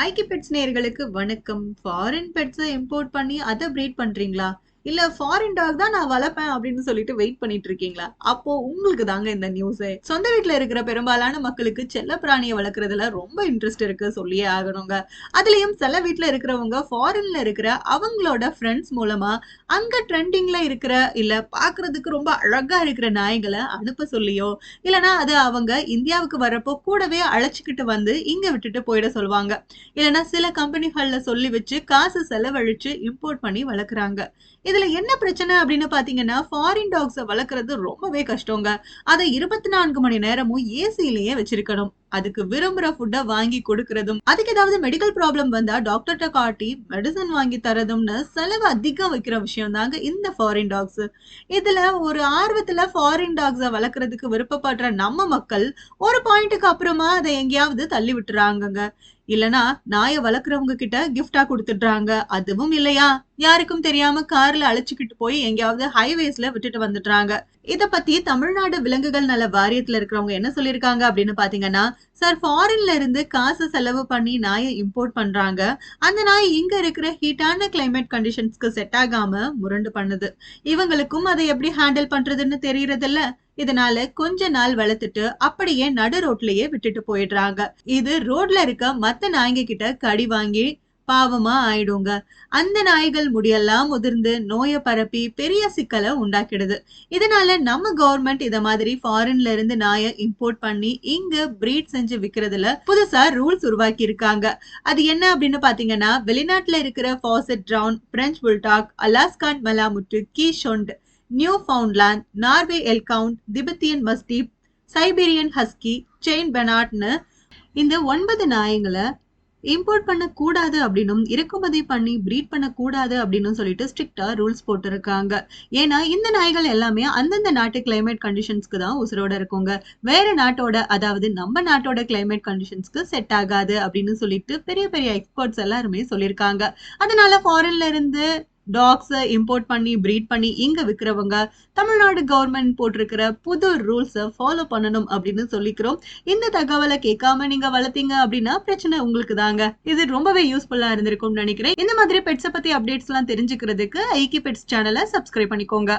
ஐக்கி pets நேயர்களுக்கு வணக்கம். Foreign பெட்ஸை import பண்ணி அதை ப்ரீட் பண்றீங்களா? இல்ல ஃபாரின் டாக் தான் நான் வளர்ப்பேன் அப்படின்னு சொல்லிட்டு வெயிட் பண்ணிட்டு இருக்கீங்களா? அப்போ உங்களுக்கு தாங்க இந்த நியூஸ் சொந்த வீட்ல இருக்கிற பெரும்பாலான மக்களுக்கு செல்ல பிராணியை வளர்க்குறதுல ரொம்ப இன்ட்ரெஸ்ட் இருக்கு சொல்லியே ஆகணுங்க. அதுலயும் சில வீட்ல இருக்கிறவங்க ஃபாரின்ல இருக்கிற அவங்களோட ஃப்ரெண்ட்ஸ் மூலமா அங்க ட்ரெண்டிங்ல இருக்கிற இல்ல பாக்குறதுக்கு ரொம்ப அழகா இருக்கிற நாய்களை அனுப்ப சொல்லியோ இல்லனா அது அவங்க இந்தியாவுக்கு வர்றப்போ கூடவே அழைச்சிக்கிட்டு வந்து இங்க விட்டுட்டு போயிட சொல்லுவாங்க. இல்லனா சில கம்பெனிகள்ல சொல்லி வச்சு காசு செலவழிச்சு இம்போர்ட் பண்ணி வளர்க்குறாங்க. இதுல என்ன பிரச்சனை அப்படின்னு பாத்தீங்கன்னா ஃபாரின் டாக்ஸை வளர்க்குறது ரொம்பவே கஷ்டங்க. அதை இருபத்தி நான்கு மணி நேரமும் ஏசிலேயே வச்சிருக்கணும். அதுக்கு விரும்புற ஃபுட்டை வாங்கி கொடுக்கறதும் அதுக்கு ஏதாவது மெடிக்கல் ப்ராப்ளம் வந்தா டாக்டர்கிட்ட காட்டி மெடிசன் வாங்கி தரதும்னு செலவு அதிகம் வைக்கிற விஷயம் தாங்க இந்த ஃபாரின் டாக்ஸ் இதுல ஒரு ஆர்வத்துல ஃபாரின் டாக்ஸை வளர்க்கறதுக்கு விருப்பப்படுற நம்ம மக்கள் ஒரு பாயிண்ட்டுக்கு அப்புறமா அதை எங்கேயாவது தள்ளி விட்டுறாங்கங்க. இல்லனா நாயை வளர்க்குறவங்க கிட்ட கிஃப்டா கொடுத்துடுறாங்க அதுவும் இல்லையா? யாருக்கும் தெரியாம கார்ல அழைச்சுக்கிட்டு போய் எங்கேயாவது ஹைவேஸ்ல விட்டுட்டு வந்துடுறாங்க. இத பத்தி தமிழ்நாடு விலங்குகள் நல வாரியத்துல இருக்கிறவங்க என்ன சொல்லிருக்காங்க அப்படின்னு பாத்தீங்கன்னா சார் ஃபாரின்ல இருந்து காசு செலவு பண்ணி நாயை இம்போர்ட் பண்றாங்க. அந்த நாய் இங்க இருக்கிற ஹீட்டான கிளைமேட் கண்டிஷன்ஸ்க்கு செட் ஆகாம முரண்டு பண்ணுது. இவங்களுக்கும் அதை எப்படி ஹேண்டில் பண்றதுன்னு தெரியறது இல்ல இதனால கொஞ்ச நாள் வளர்த்துட்டு அப்படியே நடு ரோட்லயே விட்டுட்டு போயிடுறாங்க. இது ரோட்ல இருக்க மத்த நாய்ங்க கிட்ட கடி வாங்கி பாவமா ஆயிடுங்க. அந்த நாய்கள் முடியெல்லாம் முதிர்ந்து நோயை பரப்பி பெரிய சிக்கலை உண்டாக்கிடுது. இதனால நம்ம கவர்மெண்ட் இத மாதிரி ஃபாரின்ல இருந்து நாயை இம்போர்ட் பண்ணி இங்க பிரீட் செஞ்சு விக்கிறதுல புதுசா ரூல்ஸ் உருவாக்கி இருக்காங்க அது என்ன அப்படின்னு பாத்தீங்கன்னா வெளிநாட்டுல இருக்கிற faucet drown French bulldog Alaskan malamute keeshond Newfoundland Norway elkhound Tibetan mastiff Siberian husky saint பெனாட்னு இந்த ஒன்பது நாயங்களை இம்போர்ட் பண்ணக்கூடாது அப்படின்னும் இறக்குமதி பண்ணி ப்ரீட் பண்ணக்கூடாது அப்படின்னு சொல்லிட்டு ஸ்ட்ரிக்டா ரூல்ஸ் போட்டிருக்காங்க. ஏன்னா இந்த நாய்கள் எல்லாமே அந்தந்த நாட்டு கிளைமேட் கண்டிஷன்ஸ்க்கு தான் உசுரோட இருக்குங்க. வேற நாட்டோட அதாவது நம்ம நாட்டோட கிளைமேட் கண்டிஷன்ஸ்க்கு செட் ஆகாது அப்படின்னு சொல்லிட்டு பெரிய பெரிய எக்ஸ்பர்ட்ஸ் எல்லாருமே சொல்லியிருக்காங்க. அதனால ஃபாரின்ல இருந்து டாக்ஸை இம்போர்ட் பண்ணி ப்ரீட் பண்ணி இங்க விற்கிறவங்க தமிழ்நாடு கவர்மெண்ட் போட்டிருக்கிற புது ரூல்ஸை ஃபாலோ பண்ணணும் அப்படின்னு சொல்லிக்கிறோம். இந்த தகவலை கேட்காம நீங்க வளர்த்தீங்க அப்படின்னா பிரச்சனை உங்களுக்கு தாங்க. இது ரொம்பவே யூஸ்ஃபுல்லா இருந்திருக்கும்னு நினைக்கிறேன். இந்த மாதிரி பெட்ஸை பத்தி அப்டேட்ஸ் எல்லாம் தெரிஞ்சுக்கிறதுக்கு ஐக்கி பெட்ஸ் சேனலை சப்ஸ்கிரைப் பண்ணிக்கோங்க.